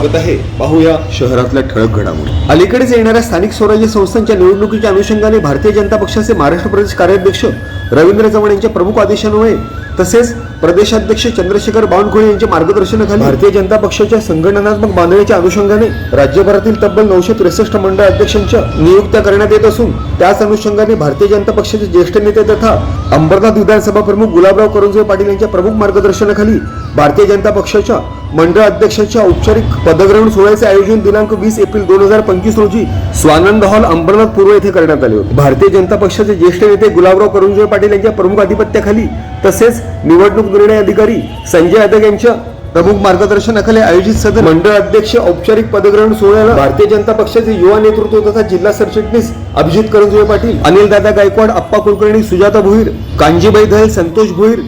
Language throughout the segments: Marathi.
स्वागत आहे. पाहूया शहरातल्या ठळक घडामोडी. अलीकडेच येणाऱ्या स्थानिक स्वराज्य संस्थांच्या निवडणुकीच्या अनुषंगाने भारतीय जनता पक्षाचे महाराष्ट्र प्रदेश कार्याध्यक्ष रवींद्र चव्हाण यांच्या प्रमुख आदेशान्वये तसेच प्रदेशाध्यक्ष चंद्रशेखर बावनकुळे यांच्या मार्गदर्शनाखाली भारतीय जनता पक्षाच्या संघटनात्मक बांधणीच्या अनुषंगाने राज्यभरातील तब्बल नऊशे त्रेसष्ट मंडळ अध्यक्षांच्या नियुक्त्या करण्यात येत असून त्याच अनुषंगाने भारतीय जनता पक्षाचे ज्येष्ठ नेते तथा अंबरनाथ विधानसभा प्रमुख गुलाबराव करंजोय पाटील यांच्या प्रमुख मार्गदर्शनाखाली भारतीय जनता पक्षाच्या मंडळ अध्यक्षाच्या औपचारिक पदग्रहण सोहळ्याचे आयोजन दिनांक वीस एप्रिल दोन हजार पंचवीस रोजी स्वानंद हॉल अंबरनाथ पूर्व येथे करण्यात आले होते. भारतीय जनता पक्षाचे ज्येष्ठ नेते गुलाबराव करुणजय पाटील यांच्या प्रमुख अधिपत्याखाली तसेच निवडणूक निर्णय अधिकारी संजय यादव यांच्या प्रमुख मार्गदर्शनाखाली आयोजित सदर मंडळ अध्यक्ष औपचारिक पदग्रहण सोहळ्याला भारतीय जनता पक्षाचे युवा नेतृत्व तथा जिल्हा सरचिटणीस अभिजित करंजुळे पाटील अनिल दादा गायकवाड अप्पा कुलकर्णी सुजाता भोईर कांजीबाई धल संतोष भोईर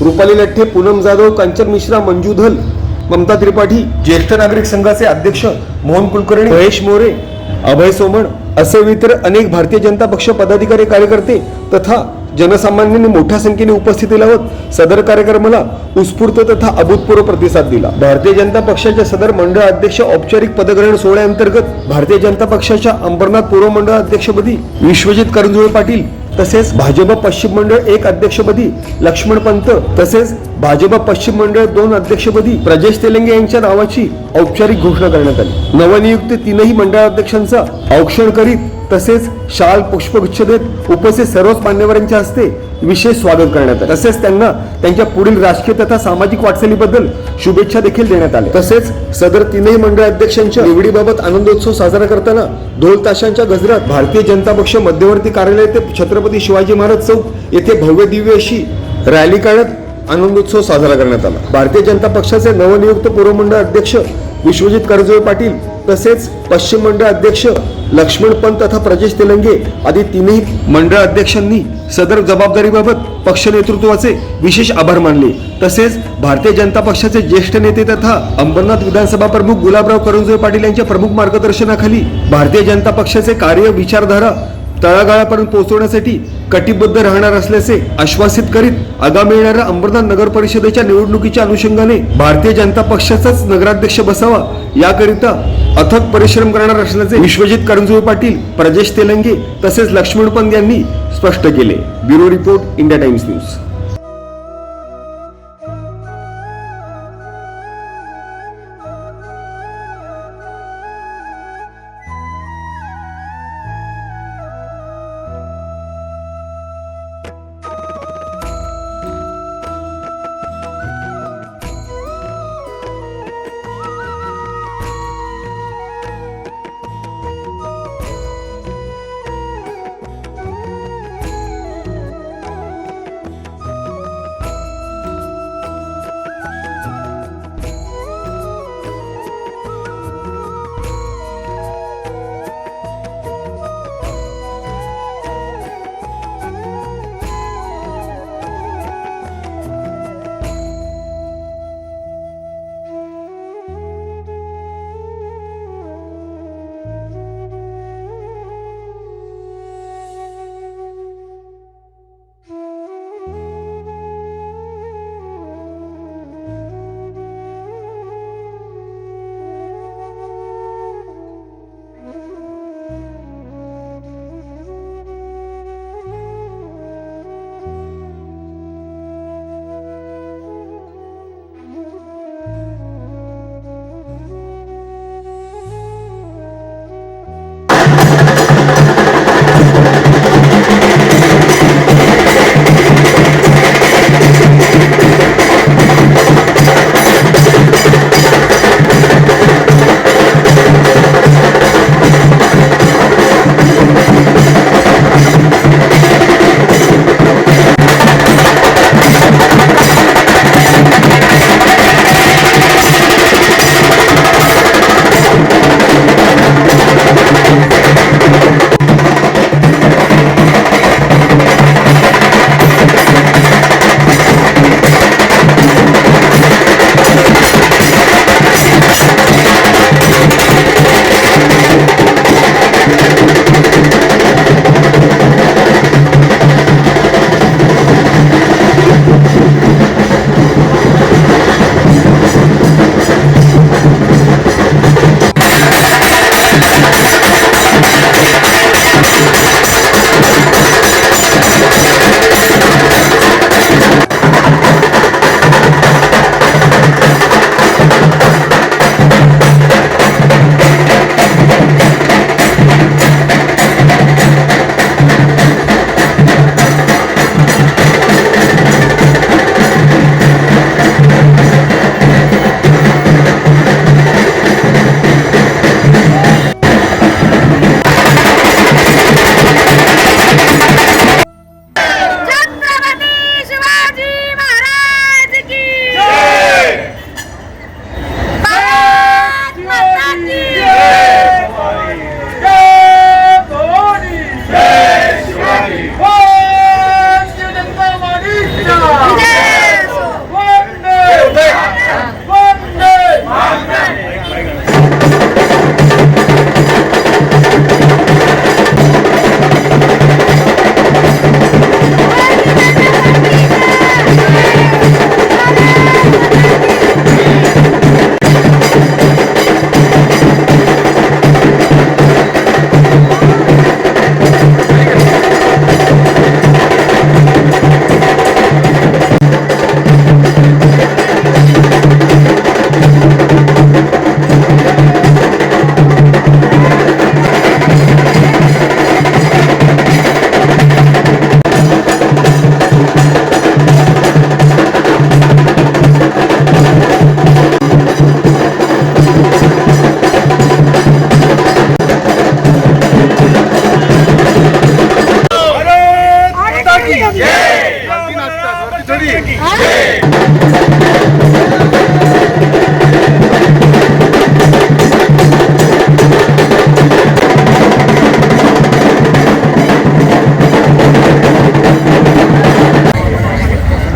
रुपाली लठ्ठे पूनम जाधव कांचन मिश्रा मंजू धल ममता त्रिपाठी ज्येष्ठ नागरिक संघाचे अध्यक्ष मोहन कुलकर्णी महेश मोरे अभय सोमण असे इतर अनेक भारतीय जनता पक्ष पदाधिकारी कार्यकर्ते तथा जनसामान्यांनी मोठ्या संख्येने उपस्थिती लावत सदर कार्यक्रमाला उत्स्फूर्त तथा अभूतपूर्व प्रतिसाद दिला. भारतीय जनता पक्षाच्या सदर मंडळ अध्यक्ष औपचारिक पदग्रहण सोहळ्याअंतर्गत भारतीय जनता पक्षाच्या अंबरनाथ पूर्व मंडळ अध्यक्षपदी विश्वजित करंजुळे पाटील तसेच भाजप पश्चिम मंडळ एक अध्यक्षपदी लक्ष्मण पंत तसेच भाजप पश्चिम मंडळ दोन अध्यक्षपदी प्रजेश तेलंगे यांच्या नावाची औपचारिक घोषणा करण्यात आली. नवनियुक्त तीनही मंडळ अध्यक्षांचा औक्षण करीत तसेच शाल पुष्पगुच्छ देत उपस्थित सर्वच मान्यवरांच्या हस्ते विशेष स्वागत करण्यात आले. तसेच त्यांना त्यांच्या पुढील राजकीय तथा सामाजिक वाटचालीबद्दल शुभेच्छा देखील देण्यात आल्या. तसेच सदर तीनही मंडळ अध्यक्षांच्या निवडीबाबत आनंदोत्सव साजरा करताना ढोल ताशांच्या गजरात भारतीय जनता पक्ष मध्यवर्ती कार्यालय ते छत्रपती शिवाजी महाराज चौक येथे भव्य दिव्य अशी रॅली काढत आनंदोत्सव साजरा करण्यात आला. भारतीय जनता पक्षाचे नवनियुक्त पूर्व मंडळ अध्यक्ष विश्वजित करजोळे पाटील तसेच पश्चिम मंडळ अध्यक्ष लक्ष्मण पंत तथा प्रजेश तेलंगे आदी तिन्ही मंडळ अध्यक्षांनी सदर जबाबदारीबाबत पक्ष नेतृत्वाचे विशेष आभार मानले. तसेच भारतीय जनता पक्षाचे ज्येष्ठ नेते तथा अंबरनाथ विधानसभा प्रमुख गुलाबराव करंजोळे पाटील यांच्या प्रमुख मार्गदर्शनाखाली भारतीय जनता पक्षाचे कार्य विचारधारा तळागाळापर्यंत पोहोचवण्यासाठी कटिबद्ध राहणार असल्याचे आश्वासित करीत आगामी येणाऱ्या अंबरनाथ नगर परिषदेच्या निवडणुकीच्या अनुषंगाने भारतीय जनता पक्षाचाच नगराध्यक्ष बसावा याकरिता अथक परिश्रम करणार असल्याचे विश्वजित करंजुळे पाटील प्रजेश तेलंगे तसेच लक्ष्मण पंत यांनी स्पष्ट केले. Bureau report India Times news.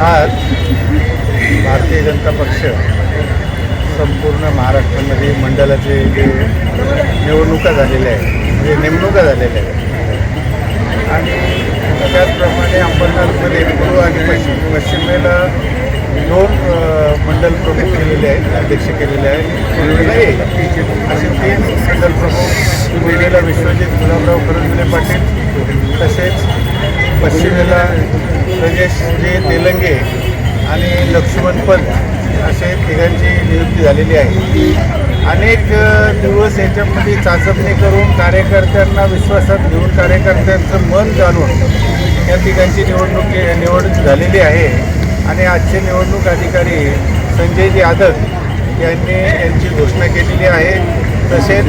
आज भारतीय जनता पक्ष संपूर्ण महाराष्ट्रामध्ये मंडळाचे जे निवडणुका झालेल्या आहेत म्हणजे नेमणुका झालेल्या आहेत. आणि त्याचप्रमाणे अंबरनाथमध्ये पूर्व आणि पश्चिम पश्चिमेला दोन मंडल प्रमुख केलेले आहेत अध्यक्ष केलेले आहेत. असे तीन मंडल प्रमुख पूर्वेला विश्वजित गुलाबराव करंजले पाटील तसेच पश्चिमेला प्रजेशजी तेलंगे आणि लक्ष्मण पंत असे तिघांची नियुक्ती झालेली आहे. अनेक दिवस याच्यामध्ये चाचपणी करून कार्यकर्त्यांना विश्वासात घेऊन कार्यकर्त्यांचं मन जाणून या तिघांची निवडणूक निवड झालेली आहे. आणि आजचे निवडणूक अधिकारी संजयजी यादव यांनी यांची घोषणा केलेली आहे. तसेच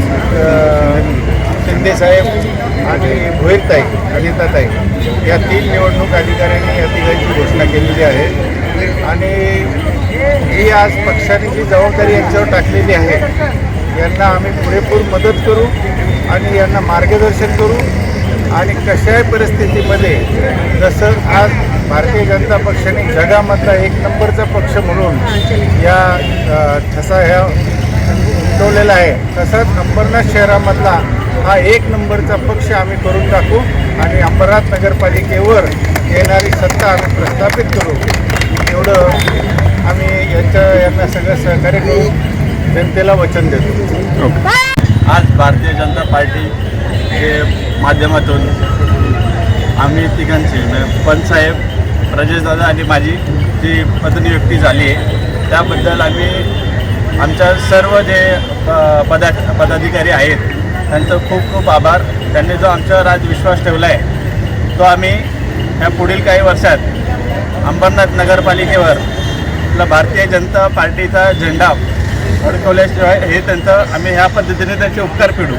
शिंदेसाहेब आणि भोईरताई अनिताताई या तीन निवडणूक अधिकाऱ्यांनी या तिघांची घोषणा केलेली आहे. आणि ही आज पक्षाने जी जबाबदारी यांच्यावर टाकलेली आहे यांना आम्ही पुरेपूर मदत करू आणि यांना मार्गदर्शन करू आणि कशाही परिस्थितीमध्ये जसं आज भारतीय जनता पक्षाने जगामधला एक नंबरचा पक्ष म्हणून या ठसा ह्या उमटवलेला आहे तसाच अंबरनाथ शहरामधला हा एक नंबरचा पक्ष आम्ही करून टाकू आणि अंबरनाथ नगरपालिकेवर येणारी सत्ता आम्ही प्रस्थापित करू. एवढं आम्ही यांच्या यांना सगळं सहकार्य करू जनतेला वचन देतो. आज भारतीय जनता पार्टी हे माध्यमातून आम्ही तिघांची पंचसाहेब म्हणजे पंतसाहेब प्रजेशदादा आणि माझी जी पदनियुक्ती झाली आहे त्याबद्दल आम्ही आमच्या सर्व जे प- पदा पदाधिकारी आहेत त्यांचं खूप खूप आभार. त्यांनी जो आमच्यावर आज विश्वास ठेवला आहे तो आम्ही ह्या पुढील काही वर्षात अंबरनाथ नगरपालिकेवर आपला भारतीय जनता पार्टीचा झेंडा अडकवल्याशिवाय हे त्यांचं आम्ही ह्या पद्धतीने त्यांचे उपकार फेडू.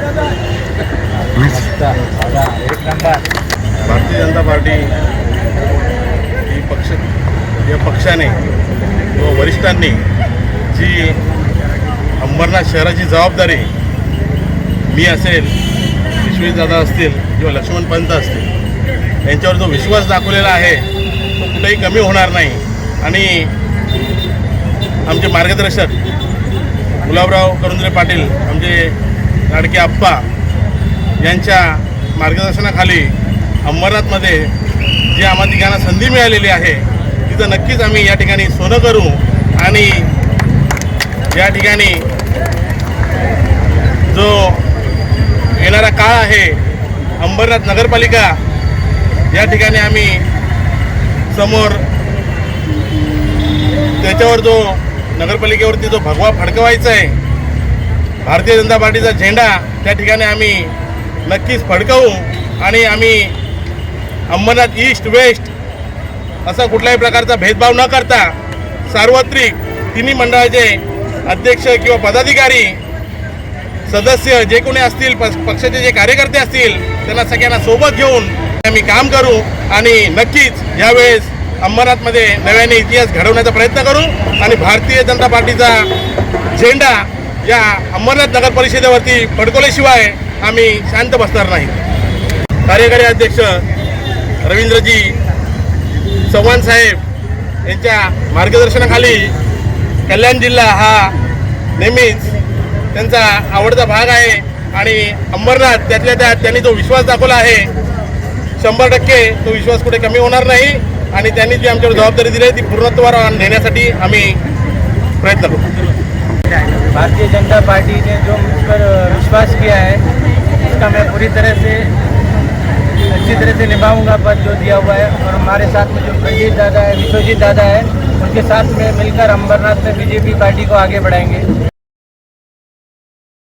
भारतीय जनता पार्टी ही पक्ष या पक्षाने व वरिष्ठांनी जी अंबरनाथ शहराची जबाबदारी मी असेल विश्वजितदादा असतील किंवा लक्ष्मण पंत असतील यांच्यावर जो विश्वास दाखवलेला आहे तो कुठेही कमी होणार नाही. आणि आमचे मार्गदर्शक गुलाबराव करुंद्रे पाटील आमचे लाडके आप्पा यांच्या मार्गदर्शनाखाली अंबरनाथमध्ये जी आम्हा ठिकाणा संधी मिळालेली आहे तिथं नक्कीच आम्ही या ठिकाणी सोनं करू आणि या ठिकाणी जो येणारा काळ आहे. अंबरनाथ नगरपालिका या ठिकाणी आम्ही समोर त्याच्यावर जो नगरपालिकेवरती जो भगवा फडकवायचा आहे भारतीय जनता पार्टीचा झेंडा त्या ठिकाणी आम्ही नक्कीच फडकवू आणि आम्ही अंबरनाथ ईस्ट वेस्ट असा कुठल्याही प्रकारचा भेदभाव न करता सार्वत्रिक तिन्ही मंडळाचे अध्यक्ष किंवा पदाधिकारी सदस्य जे कोणी असतील पक्षाचे जे कार्यकर्ते असतील त्यांना सगळ्यांना सोबत घेऊन आम्ही काम करू आणि नक्कीच यावेळेस अंबरनाथमध्ये नव्याने इतिहास घडवण्याचा प्रयत्न करू आणि भारतीय जनता पार्टीचा झेंडा या अंबरनाथ नगर परिषदेवरती फडकवल्याशिवाय आम्ही शांत बसणार नाही. कार्यकारी अध्यक्ष रवींद्रजी चव्हाण साहेब यांच्या मार्गदर्शनाखाली कल्याण जिल्हा हा नेहमीच त्यांचा आवडता भाग आहे आणि अंबरनाथ त्यातल्या त्यात त्यांनी जो विश्वास दाखवला आहे शंभर टक्के तो विश्वास कुठे कमी होणार नाही आणि त्यांनी जी आमच्यावर जबाबदारी दिली आहे ती पूर्णत्वावर नेण्यासाठी आम्ही प्रयत्न करू भारतीय जनता पार्टी ने जो मुझ पर विश्वास किया है उसका मैं पूरी तरह से अच्छी तरह से निभाऊंगा पद जो दिया हुआ है और हमारे साथ में जो प्रजीत दादा है विश्वजीत दादा है उनके साथ में मिलकर अंबरनाथ में बीजेपी पार्टी को आगे बढ़ाएंगे।